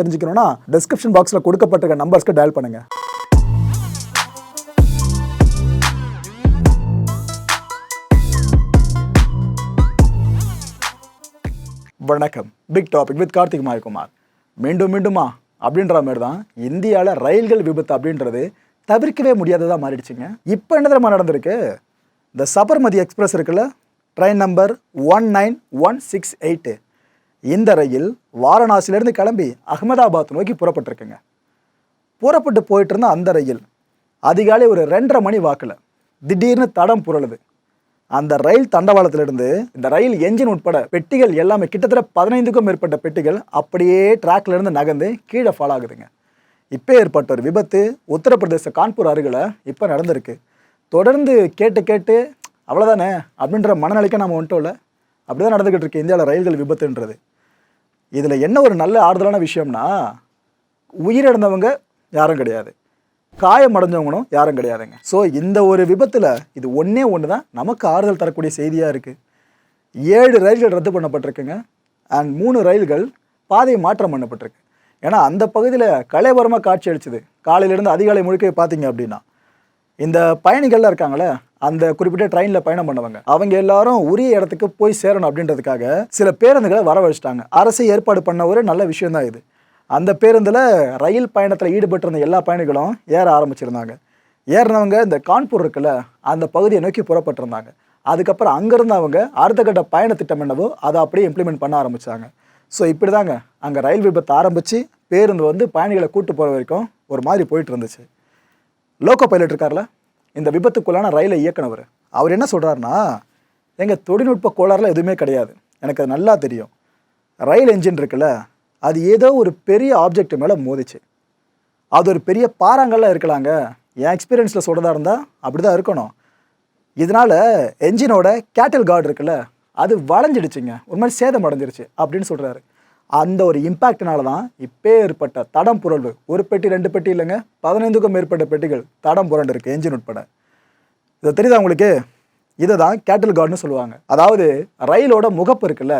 தெரிஞ்சுக்கணும்னா டிஸ்கிரிப்ஷன் பாக்ஸில் கொடுக்கப்பட்டிருக்க நம்பர்ஸ்க்கு டயல் பண்ணுங்க. வணக்கம். Big topic with Karthik Mayakumar. மீண்டும் மீண்டுமா? அப்படின்ற மாதிரி தான் இந்தியாவில் ரயில்கள் விபத்து அப்படின்றது தவிர்க்கவே முடியாததாக மாறிடுச்சுங்க. இப்போ என்ன தெரியுமா நடந்திருக்கு? இந்த சபர்மதி எக்ஸ்பிரஸ் இருக்குல்ல? Train number one nine one six eight இந்த ரயில் வாரணாசியிலேருந்து கிளம்பி அகமதாபாத் நோக்கி புறப்பட்டிருக்குங்க. புறப்பட்டு போயிட்டு இருந்த அந்த ரயில் அதிகாலை ஒரு ரெண்டரை மணி வாக்கில் திடீர்னு தடம் புரளுது. அந்த ரயில் தண்டவாளத்திலிருந்து இந்த ரயில் என்ஜின் உட்பட பெட்டிகள் எல்லாமே கிட்டத்தட்ட பதினைந்துக்கும் மேற்பட்ட பெட்டிகள் அப்படியே ட்ராக்லேருந்து இருந்து நகர்ந்து கீழே ஃபால் ஆகுதுங்க. இப்போ ஏற்பட்ட ஒரு விபத்து உத்தரப்பிரதேச கான்பூர் அருகில் இப்போ நடந்திருக்கு. தொடர்ந்து கேட்டு கேட்டு அவ்வளோதானே அப்படின்ற மனநிலைக்கு நம்ம வந்துட்டோம்ல. அப்படி தான் நடந்துக்கிட்டு இருக்கு இந்தியாவில் ரயில்கள் விபத்துன்றது. இதில் என்ன ஒரு நல்ல ஆறுதலான விஷயம்னா உயிரிழந்தவங்க யாரும் கிடையாது. காயம் அடைஞ்சவங்களும் யாரும் கிடையாதுங்க. ஸோ இந்த ஒரு விபத்தில் இது ஒன்றே ஒன்று தான் நமக்கு ஆறுதல் தரக்கூடிய செய்தியாக இருக்குது ஏழு ரயில்கள் ரத்து பண்ணப்பட்டிருக்குங்க. அண்ட் மூணு ரயில்கள் பாதை மாற்றம் பண்ணப்பட்டிருக்கு. ஏன்னா அந்த பகுதியில் கலைவரமாக காட்சி அளிச்சுது. காலையிலேருந்து அதிகாலை முழுக்க பார்த்தீங்க அப்படின்னா இந்த பயணிகள்லாம் இருக்காங்களே அந்த குறிப்பிட்ட ட்ரெயினில் பயணம் பண்ணவங்க அவங்க எல்லாரும் உரிய இடத்துக்கு போய் சேரணும் அப்படின்றதுக்காக சில பேருந்துகளை வரவழைச்சிட்டாங்க. அரசு ஏற்பாடு பண்ண ஒரு நல்ல விஷயம் தான் இது. அந்த பேருந்தில் ரயில் பயணத்தில் ஈடுபட்டிருந்த எல்லா பயணிகளும் ஏற ஆரம்பிச்சிருந்தாங்க. ஏறினவங்க இந்த கான்பூர் இருக்குல்ல அந்த பகுதியை நோக்கி புறப்பட்டிருந்தாங்க. அதுக்கப்புறம் அங்கேருந்து அவங்க அடுத்த கட்ட பயண திட்டம் என்னவோ அதை அப்படியே இம்ப்ளிமெண்ட் பண்ண ஆரம்பிச்சாங்க. ஸோ இப்படி தாங்க அங்கே ரயில் விபத்து ஆரம்பித்து பேருந்து வந்து பயணிகளை கூட்டு போகிற வரைக்கும் ஒரு மாதிரி போயிட்டு இருந்துச்சு. லோக்கோ பைலட் இருக்கார்ல? இந்த விபத்துக்குள்ளான ரயிலை இயக்குனவர். அவர் என்ன சொல்கிறாருன்னா எங்கள் தொழில்நுட்ப கோளாறுலாம் எதுவுமே கிடையாது. எனக்கு அது நல்லா தெரியும். ரயில் என்ஜின் இருக்குல்ல அது ஏதோ ஒரு பெரிய ஆப்ஜெக்ட் மேலே மோதிச்சு. அது ஒரு பெரிய பாறாங்கல்லாம் இருக்கலாங்க. என் எக்ஸ்பீரியன்ஸில் சொல்கிறதா இருந்தால் அப்படி தான் இருக்கணும். இதனால் என்ஜினோட கேட்டல் கார்டு இருக்குல்ல அது வளைஞ்சிடுச்சுங்க. ஒரு மாதிரி சேதம் அடைஞ்சிருச்சு அப்படின்னு சொல்கிறாரு அந்த ஒரு இம்பேக்டினால தான் இப்போ ஏற்பட்ட தடம் புரள்வு ஒரு பெட்டி ரெண்டு பெட்டி இல்லைங்க. பதினைந்துக்கும் மேற்பட்ட பெட்டிகள் தடம் புரண்டு இருக்குது என்ஜின் உட்பட. இது தெரியுதா உங்களுக்கு? இதை தான் கேட்டில் கார்டுன்னு சொல்லுவாங்க. அதாவது ரயிலோட முகப்பு இருக்குல்ல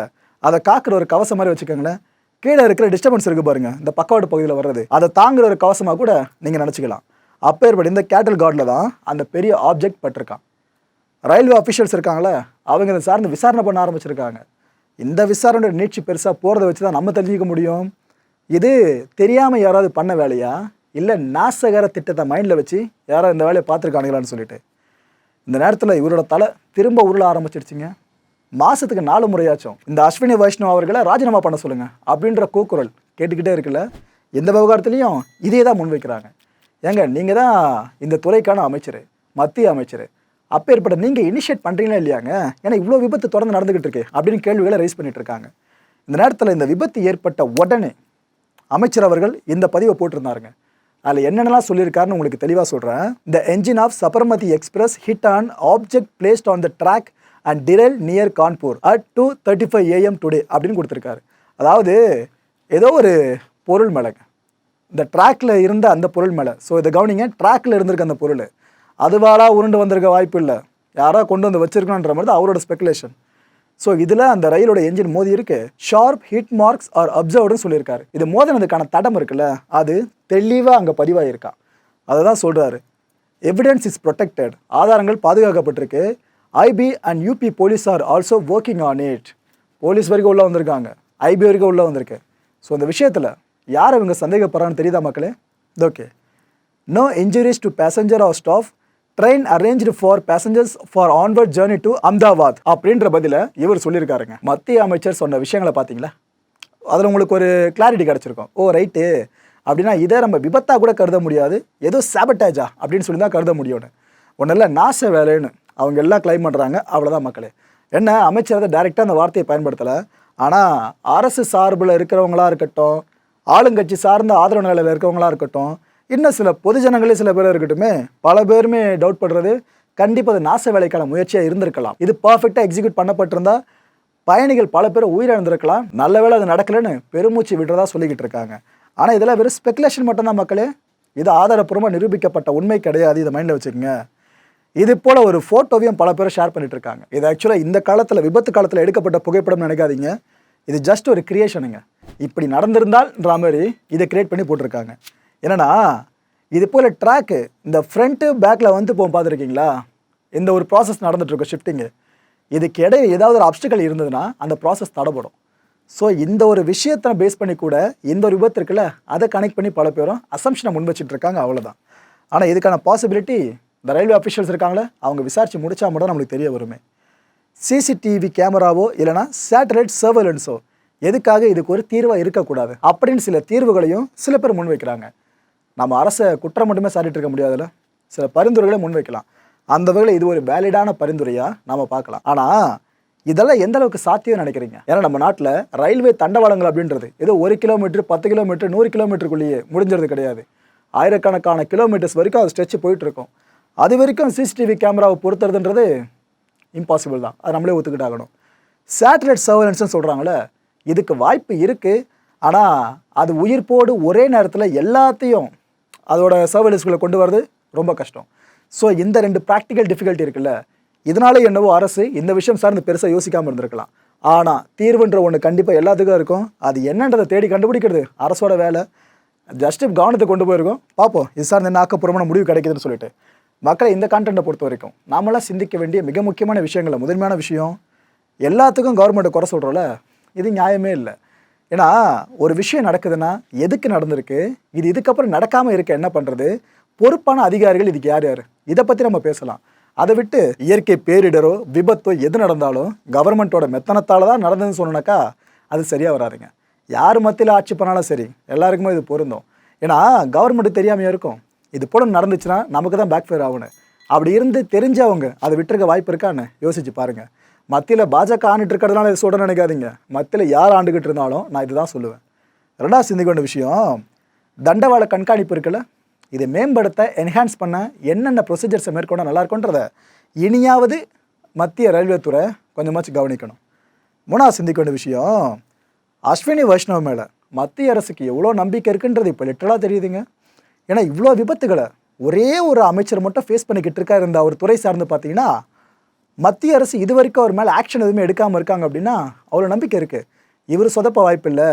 அதை காக்கிற ஒரு கவசம் மாதிரி வச்சுக்கோங்களேன். கீழே இருக்கிற டிஸ்டர்பன்ஸ் இருக்குது பாருங்கள் இந்த பக்கவாட்டு பகுதியில் வர்றது. அதை தாங்குற ஒரு கவசமாக கூட நீங்கள் நினச்சிக்கலாம். அப்பேற்பட்ட இந்த கேட்டில் கார்டில் தான் அந்த பெரிய ஆப்ஜெக்ட் பட்டிருக்கான். ரயில்வே அஃபிஷியல்ஸ் இருக்காங்களே அவங்க இதை சார்ந்து விசாரணை பண்ண ஆரம்பிச்சிருக்காங்க. இந்த விசாரணையோட நீட்சி பெருசாக போகிறத வச்சு தான் நம்ம தெரிஞ்சிக்க முடியும். இது தெரியாமல் யாராவது பண்ண வேலையா? இல்லை நாசகர திட்டத்தை மைண்டில் வச்சு யாராவது இந்த வேலையை பார்த்துருக்கானுங்களான்னு சொல்லிட்டு. இந்த நேரத்தில் இவரோட தலை திரும்ப உருள ஆரம்பிச்சிருச்சுங்க மாதத்துக்கு நாலு முறையாச்சும். இந்த அஸ்வினி வைஷ்ணவ் அவர்களை ராஜினாமா பண்ண சொல்லுங்கள் அப்படின்ற கூக்குரல் கேட்டுக்கிட்டே இருக்குல்ல எந்த விவகாரத்துலையும் இதே தான் முன்வைக்கிறாங்க. ஏங்க நீங்கள் தான் இந்த துறைக்கான அமைச்சர் மத்திய அமைச்சர். அப்போ ஏற்பட நீங்கள் இனிஷியேட் பண்ணுறீங்களா இல்லையாங்க? ஏன்னா இவ்வளோ விபத்து தொடர்ந்து நடந்துகிட்டு இருக்கு அப்படின்னு கேள்விகளை ரைஸ் பண்ணிட்டு இருக்காங்க இந்த நேரத்தில் இந்த விபத்து ஏற்பட்ட உடனே அமைச்சர் அவர்கள் இந்த பதிவை போட்டிருந்தாருங்க. அதில் என்னென்னலாம் சொல்லியிருக்காருன்னு உங்களுக்கு தெளிவாக சொல்கிறேன் the engine of Sabarmati express hit on object placed on the track and derail near Kanpur at two thirty five AM today அப்படின்னு கொடுத்துருக்காரு. அதாவது ஏதோ ஒரு பொருள் மேலேங்க இந்த ட்ராக்கில் இருந்த அந்த பொருள் மேலே. ஸோ இதை கவனிங்க ட்ராக்கில் இருந்திருக்க அந்த பொருள். அதுவாடா உருண்டு வந்திருக்க வாய்ப்பு இல்லை யாராக கொண்டு வந்து வச்சிருக்கணுன்ற மாதிரி தான் அவரோட ஸ்பெகுலேஷன் ஸோ இதில் அந்த ரயிலோட என்ஜின் மோதி இருக்கு. ஷார்ப் ஹிட் மார்க்ஸ் ஆர் அப்சர்வ்டுன்னு சொல்லியிருக்காரு. இது மோதினதுக்கான தடம் இருக்குல்ல அது தெளிவாக அங்கே பதிவாயிருக்கா. அதை தான் சொல்கிறாரு எவிடன்ஸ் இஸ் ப்ரொடெக்டட் ஆதாரங்கள் பாதுகாக்கப்பட்டிருக்கு. IB and UP police are also working on it police வரைக்கும் உள்ளே வந்திருக்காங்க. ஐபி வரைக்கும் உள்ளே வந்திருக்கு. ஸோ அந்த விஷயத்தில் யார் இவங்க சந்தேகப்படுறான்னு தெரியுதா மக்களே? Okay no injuries to passenger or staff train arranged for passengers for onward journey to Ahmedabad அப்படின்ற பதில இவர் சொல்லியிருக்காருங்க. மத்திய அமைச்சர் சொன்ன விஷயங்களை பார்த்தீங்களா? அதில் உங்களுக்கு ஒரு கிளாரிட்டி கிடச்சிருக்கும். ஓ ரைட்டு அப்படின்னா இதை நம்ம விபத்தாக கூட கருத முடியாது. ஏதோ சாபட்டேஜா அப்படின்னு சொல்லி தான் கருத முடியும்னு ஒன்றும் இல்லை நாச வேலைன்னு அவங்க எல்லாம் கிளைம் பண்ணுறாங்க அவ்வளோதான் மக்களே. என்ன அமைச்சர் அதை டைரெக்டாக அந்த வார்த்தையை பயன்படுத்தலை. ஆனால் அரசு சார்பில் இருக்கிறவங்களாக இருக்கட்டும் ஆளுங்கட்சி சார்ந்த ஆதரவு நிலையில் இருக்கிறவங்களாக இருக்கட்டும் இன்னும் சில பொதுஜனங்களே சில பேர் இருக்கட்டுமே பல பேருமே டவுட் படுறது கண்டிப்பாக அது நாச வேலைக்கான முயற்சியாக இருந்திருக்கலாம். இது பர்ஃபெக்டாக எக்ஸிக்யூட் பண்ணப்பட்டிருந்தா பயணிகள் பல பேர் உயிரிழந்திருக்கலாம். நல்ல வேளை அது நடக்கலைன்னு பெருமூச்சு விடுறதா சொல்லிக்கிட்டு இருக்காங்க. ஆனால் இதெல்லாம் வெறும் ஸ்பெகுலேஷன் மட்டும்தான் மக்களே. இது ஆதாரப்பூர்வமாக நிரூபிக்கப்பட்ட உண்மை கிடையாது. இதை மைண்டில் வச்சுக்கோங்க. இது போல் ஒரு ஃபோட்டோவையும் பல பேர் ஷேர் பண்ணிகிட்டு இருக்காங்க. இது ஆக்சுவலாக இந்த காலத்தில் விபத்து காலத்தில் எடுக்கப்பட்ட புகைப்படம் நினைக்காதீங்க. இது ஜஸ்ட் ஒரு கிரியேஷனுங்க இப்படி நடந்திருந்தால்ன்ற மாதிரி இதை கிரியேட் பண்ணி போட்டிருக்காங்க. என்னென்னா இது போல் ட்ராக்கு இந்த ஃப்ரண்ட்டு பேக்கில் வந்து போகும் பார்த்துருக்கீங்களா? இந்த ஒரு ப்ராசஸ் நடந்துகிட்ருக்கும் ஷிஃப்டிங்கு இதுக்கு இடையே ஏதாவது ஒரு அப்டிக்கல் இருந்ததுன்னா அந்த ப்ராசஸ் தடைப்படும் ஸோ இந்த ஒரு விஷயத்தை பேஸ் பண்ணி கூட இந்த ஒரு விபத்து இருக்குல்ல அதை கனெக்ட் பண்ணி பல பேரும் அசம்ஷனை முன் வச்சுட்டு இருக்காங்க அவ்வளோதான் ஆனால் இதுக்கான பாசிபிலிட்டி இந்த ரயில்வே அஃபிஷியல்ஸ் இருக்காங்களே அவங்க விசாரித்து முடிச்சா மட்டும் நம்மளுக்கு தெரிய வருமே. சிசிடிவி கேமராவோ இல்லைனா சேட்டலைட் சர்வலன்ஸோ எதுக்காக இதுக்கு ஒரு தீர்வாக இருக்கக்கூடாது? அப்படின்னு சில தீர்வுகளையும் சில பேர் முன்வைக்கிறாங்க. நம்ம அரசை குற்றம் மட்டுமே சாட்டிட்டு இருக்க முடியாதுல்ல? சில பரிந்துரைகளை முன்வைக்கலாம். அந்த வகையில் இது ஒரு வேலிடான பரிந்துரையாக நாம பார்க்கலாம். ஆனால் இதெல்லாம் எந்த அளவுக்கு சாத்தியம் நினைக்கிறீங்க? ஏன்னா நம்ம நாட்டில் ரயில்வே தண்டவாளங்கள் அப்படின்றது ஏதோ ஒரு கிலோமீட்டர் பத்து கிலோமீட்டர் நூறு கிலோமீட்டருக்குள்ளேயே முடிஞ்சிறது கிடையாது. ஆயிரக்கணக்கான கிலோமீட்டர்ஸ் வரைக்கும் அது ஸ்ட்ரெச் போயிட்டு இருக்கும். அது வரைக்கும் சிசிடிவி கேமராவை பொறுத்துறதுன்றது இம்பாசிபிள் தான். அது நம்மளே ஒத்துக்கிட்டாகணும் சேட்டலைட் சர்வலன்ஸ்னு சொல்கிறாங்களே இதுக்கு வாய்ப்பு இருக்குது ஆனால் அது உயிர்ப்போடு ஒரே நேரத்தில் எல்லாத்தையும் அதோட சர்வலன்ஸ்குள்ளே கொண்டு வரது ரொம்ப கஷ்டம். ஸோ இந்த ரெண்டு ப்ராக்டிக்கல் டிஃபிகல்ட்டி இருக்குல்ல இதனால என்னவோ அரசு இந்த விஷயம் சார்ந்து பெருசாக யோசிக்காமல் இருந்திருக்கலாம். ஆனால் தீர்வுன்ற ஒன்று கண்டிப்பாக எல்லாத்துக்கும் இருக்கும். அது என்னன்றதை தேடி கண்டுபிடிக்கிறது அரசோட வேலை. ஜஸ்ட் கவனத்தை கொண்டு போயிருக்கோம். பார்ப்போம் இது சார்ந்த என்ன ஆக்கப்பூர்வமான முடிவு கிடைக்குதுன்னு சொல்லிட்டு. மக்களை இந்த கான்டென்ட்டை பொறுத்த வரைக்கும் நாமெல்லாம் சிந்திக்க வேண்டிய மிக முக்கியமான விஷயங்களில் முதன்மையான விஷயம் எல்லாத்துக்கும் கவர்மெண்ட்டை குறை சொல்கிறோம்ல இது நியாயமே இல்லை. ஏன்னா ஒரு விஷயம் நடக்குதுன்னா எதுக்கு நடந்திருக்கு? இது இதுக்கப்புறம் நடக்காமல் இருக்க என்ன பண்ணுறது பொறுப்பான அதிகாரிகள் இதுக்கு யார் யார்? இதை பற்றி நம்ம பேசலாம். அதை விட்டு இயற்கை பேரிடரோ விபத்தோ எது நடந்தாலும் கவர்மெண்ட்டோட மெத்தனத்தால் தான் நடந்ததுன்னு சொன்னாக்கா அது சரியாக வராதுங்க. யார் மத்தியில் ஆட்சி பண்ணாலும் சரி எல்லாருக்குமே இது பொருந்தும். ஏன்னா கவர்மெண்ட்டு தெரியாமையா இருக்கும். இது போல நடந்துச்சுன்னா நமக்கு தான் பேக் ஃபேர் ஆகணும் அப்படி இருந்து தெரிஞ்சவங்க அதை விட்டுருக்க வாய்ப்பு இருக்கான்னு யோசிச்சு பாருங்கள் மத்தியில் பாஜக ஆண்டுட்டு இருக்கிறதுனால இதை சொல்கிறேன்னு நினைக்காதீங்க. மத்தியில் யார் ஆண்டுகிட்டு இருந்தாலும் நான் இதுதான் சொல்லுவேன். ரெண்டாவது சிந்திக்க வேண்டிய விஷயம் தண்டவாள கண்காணிப்பு இருக்குல்ல இதை மேம்படுத்த என்ஹான்ஸ் பண்ண என்னென்ன ப்ரொசீஜர்ஸை மேற்கொண்டால் நல்லா இருக்குன்றத இனியாவது மத்திய ரயில்வே துறை கொஞ்சமாச்சும் கவனிக்கணும். மூணாவது சிந்திக்க வேண்டிய விஷயம் அஸ்வினி வைஷ்ணவ் மேலே மத்திய அரசுக்கு எவ்வளோ நம்பிக்கை இருக்குன்றது இப்போ லிட்டரலாக தெரியுதுங்க. ஏன்னா இவ்வளோ விபத்துகளை ஒரே ஒரு அமைச்சர் மட்டும் ஃபேஸ் பண்ணிக்கிட்டு இருக்காரு இந்த அவர் துறை சார்ந்து பார்த்தீங்கன்னா மத்திய அரசு இது வரைக்கும் அவர் மேலே ஆக்ஷன் எதுவுமே எடுக்காமல் இருக்காங்க அப்படின்னா அவ்வளோ நம்பிக்கை இருக்குது இவர் சொதப்ப வாய்ப்பு இல்லை.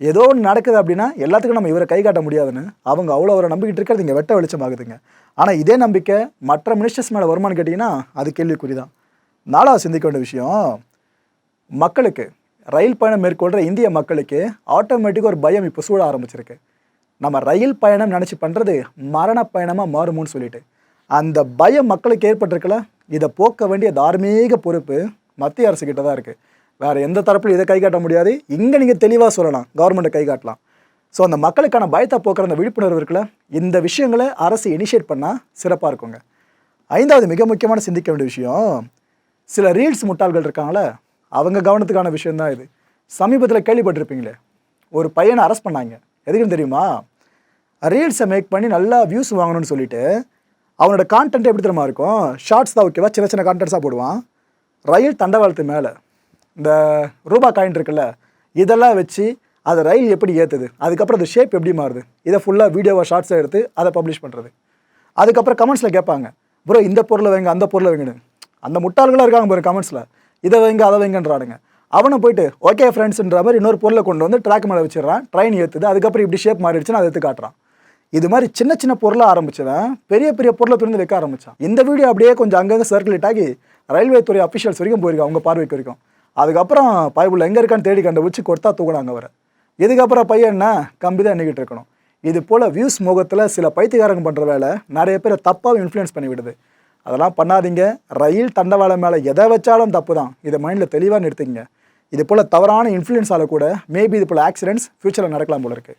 ஏதோ ஒன்று நடக்குது அப்படின்னா எல்லாத்துக்கும் நம்ம இவரை கை காட்ட முடியாதுன்னு அவங்க அவ்வளோ அவரை நம்பிக்கிட்டு இருக்கிறது இங்கே வெட்ட வெளிச்சமாகுதுங்க ஆனால் இதே நம்பிக்கை மற்ற மினிஸ்டர்ஸ் மேலே வருமானு கேட்டிங்கன்னா அது கேள்விக்குறி தான் நாலாவது சிந்திக்க வேண்டிய விஷயம் மக்களுக்கு ரயில் பயணம் மேற்கொள்கிற இந்திய மக்களுக்கு ஆட்டோமேட்டிக்காக ஒரு பயம் இப்போ சூட ஆரம்பிச்சிருக்கு. நம்ம ரயில் பயணம் நினச்சி பண்ணுறது மரண பயணமாக மாறுமோன்னு சொல்லிட்டு. அந்த பயம் மக்களுக்கு ஏற்பட்டிருக்கல இதை போக்க வேண்டிய தார்மீக பொறுப்பு மத்திய அரசு கிட்ட தான் இருக்குது வேறு எந்த தரப்பிலும் இதை கை காட்ட முடியாது. இங்கே நீங்கள் தெளிவாக சொல்லலாம். கவர்மெண்ட்டை கை காட்டலாம். ஸோ அந்த மக்களுக்கான பயத்தை போக்குற அந்த விழிப்புணர்வு இருக்குல்ல இந்த விஷயங்களை அரசு இனிஷியேட் பண்ணால் சிறப்பாக இருக்குங்க. ஐந்தாவது மிக முக்கியமான சிந்திக்க வேண்டிய விஷயம் சில ரீல்ஸ் முட்டாள்கள் இருக்காங்களே அவங்க கவனத்துக்கான விஷயந்தான் இது. சமீபத்தில் கேள்விப்பட்டிருப்பீங்களே ஒரு பையனை அரெஸ்ட் பண்ணாங்க. எதுக்குன்னு தெரியுமா? ரீல்ஸை மேக் பண்ணி நல்லா வியூஸ் வாங்கணும்னு சொல்லிட்டு அவனோட கான்டென்ட் எப்படி தெரியுமா இருக்கும்? ஷார்ட்ஸ் தான் ஓகேவா சின்ன சின்ன கான்டென்ட்ஸாக போடுவான். ரயில் தண்டவாளத்து மேலே. இந்த ரூபா காயின் இருக்குல்ல இதெல்லாம் வச்சு அதை ரயில் எப்படி ஏற்றுது அதுக்கப்புறம் அது ஷேப் எப்படி மாறுது? இதை ஃபுல்லாக வீடியோவாக ஷார்ட்ஸாக எடுத்து அதை பப்ளிஷ் பண்ணுறது அதுக்கப்புறம் கமெண்ட்ஸில் கேட்பாங்க ப்ரோ இந்த பொருளை வைங்க அந்த பொருளை வைங்கன்னு. அந்த முட்டாள்களாக இருக்காங்க பாரு கமெண்ட்ஸில் இதை வைங்க அதை வைங்கன்றாடுங்க அவனை போயிட்டு ஓகே ஃப்ரெண்ட்ஸ்ன்ற மாதிரி இன்னொரு பொருளை கொண்டு வந்து ட்ராக் மேலே வச்சிடறான். ட்ரெயின் ஏற்றுது அதுக்கப்புறம் இப்படி ஷேப் மாறிடுச்சுன்னு அதை எடுத்து காட்டுறான். இது மாதிரி சின்ன சின்ன பொருளாக ஆரம்பிச்சவன் பெரிய பெரிய பொருளை துணிந்து வைக்க ஆரம்பித்தான் இந்த வீடியோ அப்படியே கொஞ்சம் அங்கங்கே சர்க்குலேட் ஆகி ரயில்வே துறை அஃபிஷியல்ஸ் வரைக்கும் போயிருக்கோம் அவங்க பார்வைக்கு வரைக்கும். அதுக்கப்புறம் பைபிள் எங்கே இருக்கான்னு தேடி கண்டுபிடிச்சி கொடுத்தா தூக்கினாங்க வர இதுக்கப்புறம் பையன் என்ன? கம்பி தான் எண்ணிக்கிட்டு இருக்கணும். இது போல் வியூஸ் முகத்தில் சில பைத்தியக்காரங்க பண்ணுற வேலை நிறைய பேரை தப்பாக இன்ஃப்ளூயன்ஸ் பண்ணிவிடுது அதெல்லாம் பண்ணாதீங்க. ரயில் தண்டவாளம் மேலே எதை வச்சாலும் தப்பு தான் இதை மைண்டில் தெளிவாக நிறுத்திங்க இது போல் தவறான இன்ஃப்ளூயன்ஸால் கூட மேபி இது போல் ஆக்சிடென்ட்ஸ் ஃப்யூச்சரில் நடக்கலாம் போல இருக்குது